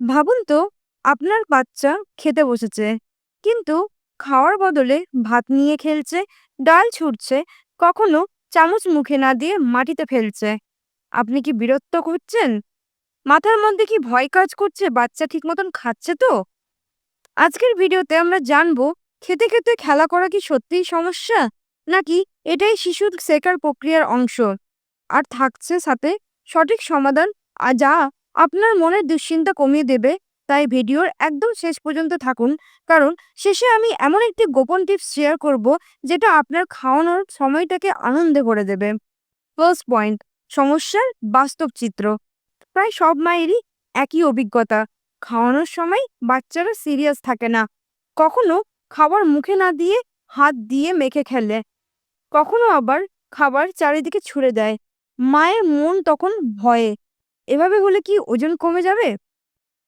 ভাবুন তো, আপনার বাচ্চা খেতে বসেছে, কিন্তু খাওয়ার বদলে ভাত নিয়ে খেলছে, ডাল ছুটছে, কখনো চামচ মুখে না দিয়ে মাটিতে ফেলছে। আপনি কি বিরক্ত করছেন? মাথার মধ্যে কি ভয় কাজ করছে? বাচ্চা ঠিক মতন খাচ্ছে তো? আজকের ভিডিওতে আমরা জানব, খেতে খেতে খেলা করা কি সত্যিই সমস্যা? নাকি এটাই শিশুর শেখার প্রক্রিয়ার অংশ? আর থাকছে সাথে সঠিক সমাধান আর যা আপনার মনের দুশ্চিন্তা কমিয়ে দেবে, তাই ভিডিওর একদম শেষ পর্যন্ত থাকুন। কারণ শেষে আমি এমন একটি গোপন টিপস শেয়ার করব, যেটা আপনার খাওয়ানোর সময়টাকে আনন্দে করে দেবে। ফার্স্ট পয়েন্ট, সমস্যার বাস্তব চিত্র। প্রায় সব মায়েরই একই অভিজ্ঞতা। খাওয়ানোর সময় বাচ্চারা সিরিয়াস থাকে না। কখনো খাবার মুখে না দিয়ে হাত দিয়ে মেখে খেলে। কখনো আবার খাবার চারিদিকে ছুঁড়ে দেয়। মায়ের মন তখন ভয়ে। এভাবে হলে কি ওজন কমে যাবে?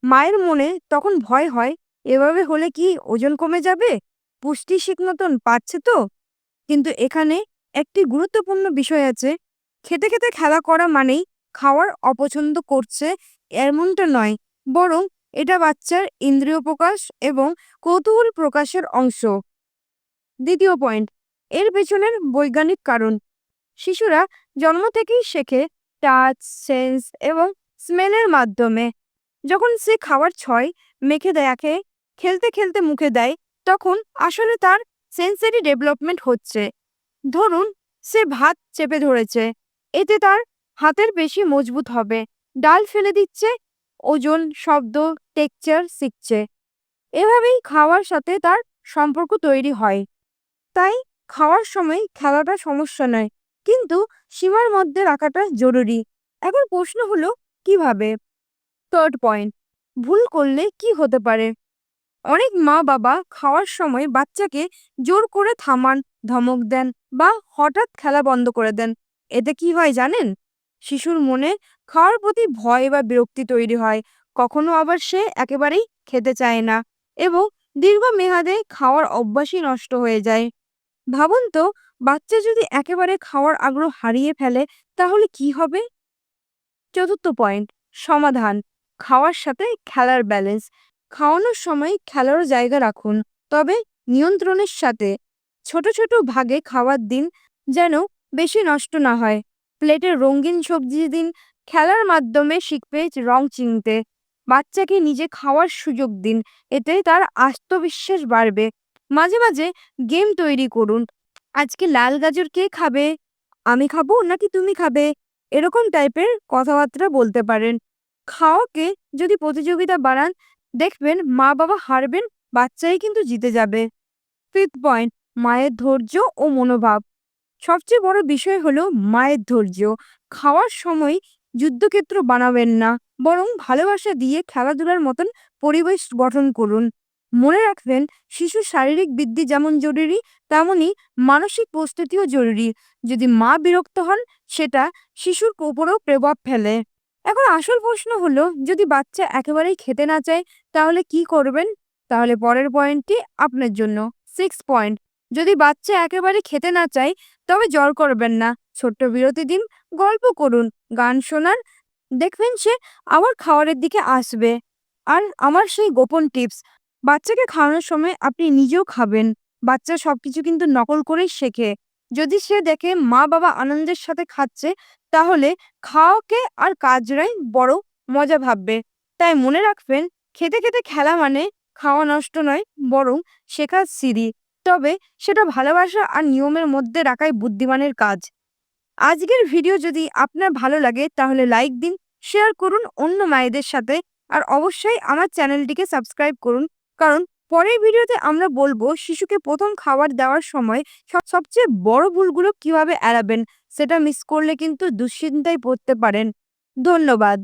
মায়ের মনে তখন ভয় হয়, এভাবে হলে কি ওজন কমে যাবে? পুষ্টি ঠিক মতন পাচ্ছে তো? কিন্তু এখানে একটি গুরুত্বপূর্ণ বিষয় আছে। খেতে খেতে খেলা করা মানেই খাওয়ার অপছন্দ করছে এমনটা নয়, বরং এটা বাচ্চার ইন্দ্রিয় প্রকাশ এবং কৌতূহল প্রকাশের অংশ। দ্বিতীয় পয়েন্ট, এর পেছনের বৈজ্ঞানিক কারণ। শিশুরা জন্ম থেকেই শেখে, টাচ, সেন্স এবং স্মেলের মাধ্যমে। যখন সে খাবার ছয় মেখে দেখে খেলতে খেলতে মুখে দেয়, তখন আসলে তার সেন্সারি ডেভেলপমেন্ট হচ্ছে। ধরুন, সে ভাত চেপে ধরেছে, এতে তার হাতের বেশি মজবুত হবে, ডাল ফেলে দিচ্ছে, ওজন, শব্দ টেক্সচার শিখছে। এভাবেই খাওয়ার সাথে তার সম্পর্ক তৈরি হয়। তাই খাওয়ার সময় খেলাটা সমস্যা নয়, কিন্তু সীমার মধ্যে রাখাটা জরুরি। এখন প্রশ্ন হলো কীভাবে? থার্ড পয়েন্ট ভুল করলে কি হতে পারে? অনেক মা বাবা খাওয়ার সময় বাচ্চাকে জোর করে থামান, ধমক দেন বা হঠাৎ খেলা বন্ধ করে দেন। এতে কি হয় জানেন? শিশুর মনে খাওয়ার প্রতি ভয় বা বিরক্তি তৈরি হয়। কখনো আবার সে একেবারেই খেতে চায় না এবং দীর্ঘমেয়াদে খাওয়ার অভ্যাসই নষ্ট হয়ে যায়। ভাবুন তো, বাচ্চা যদি একেবারে খাওয়ার আগ্রহ হারিয়ে ফেলে, তাহলে কি হবে? চতুর্থ পয়েন্ট সমাধান, খাওয়ার সাথে খেলার ব্যালেন্স খাওয়ানোর সময় খেলার জায়গা রাখুন, তবে নিয়ন্ত্রণের সাথে, ছোট ছোট ভাগে খাওয়ার দিন যেন বেশি নষ্ট না হয় প্লেটে রঙিন সবজি দিন, খেলার মাধ্যমে শিখবে রং চিনতে, বাচ্চাকে নিজে খাওয়ার সুযোগ দিন, এতে তার আত্মবিশ্বাস বাড়বে, মাঝে মাঝে গেম তৈরি করুন, আজকে লাল গাজর কে খাবে, আমি খাব নাকি তুমি খাবে? এরকম টাইপের কথাবার্তা বলতে পারেন। খাওয়াকে যদি প্রতিযোগিতা বাড়ান, দেখবেন মা বাবা হারবেন, বাচ্চাই কিন্তু জিতে যাবে। ফিফথ পয়েন্ট মায়ের ধৈর্য ও মনোভাব। সবচেয়ে বড় বিষয় হলো মায়ের ধৈর্য। খাওয়ার সময় যুদ্ধক্ষেত্র বানাবেন না, বরং ভালোবাসা দিয়ে খেলাধুলার মতন পরিবেশ গঠন করুন। মনে রাখবেন শিশুর শারীরিক বৃদ্ধি যেমন জরুরি তেমনই মানসিক প্রস্তুতিও জরুরি। যদি মা বিরক্ত হন, সেটা শিশুর উপরেও প্রভাব ফেলে। এখন আসল প্রশ্ন হলো, যদি বাচ্চা একেবারেই খেতে না চায়, তাহলে কি করবেন? তাহলে পরের পয়েন্টটি আপনার জন্য। সিক্স পয়েন্ট, যদি বাচ্চা একেবারে খেতে না চায়, তবে জ্বর করবেন না। ছোট্ট বিরতি দিন, গল্প করুন, গান শোনান দেখবেন সে আবার খাবারের দিকে আসবে। আর আমার সেই গোপন টিপস বাচ্চাকে খাওয়ানোর সময় আপনি নিজেও খাবেন। বাচ্চা সব কিছু কিন্তু নকল করেই শেখে। যদি সে দেখে মা বাবা আনন্দের সাথে খাচ্ছে, তাহলে খাওয়াকে আর কাজরাই বড় মজা ভাববে। তাই মনে রাখবেন, খেতে খেতে খেলা মানে খাওয়া নষ্ট নয়, বরং শেখার সিঁড়ি। তবে সেটা ভালোবাসা আর নিয়মের মধ্যে রাখাই বুদ্ধিমানের কাজ। আজকের ভিডিও যদি আপনার ভালো লাগে, তাহলে লাইক দিন, শেয়ার করুন অন্য মায়েদের সাথে, আর অবশ্যই আমার চ্যানেলটিকে সাবস্ক্রাইব করুন। কারণ পরের ভিডিওতে আমরা বলব শিশুকে প্রথম খাবার দেওয়ার সময় সবচেয়ে বড় ভুলগুলো কীভাবে এড়াবেন, সেটা মিস করলে কিন্তু দুশ্চিন্তায় পড়তে পারেন। ধন্যবাদ।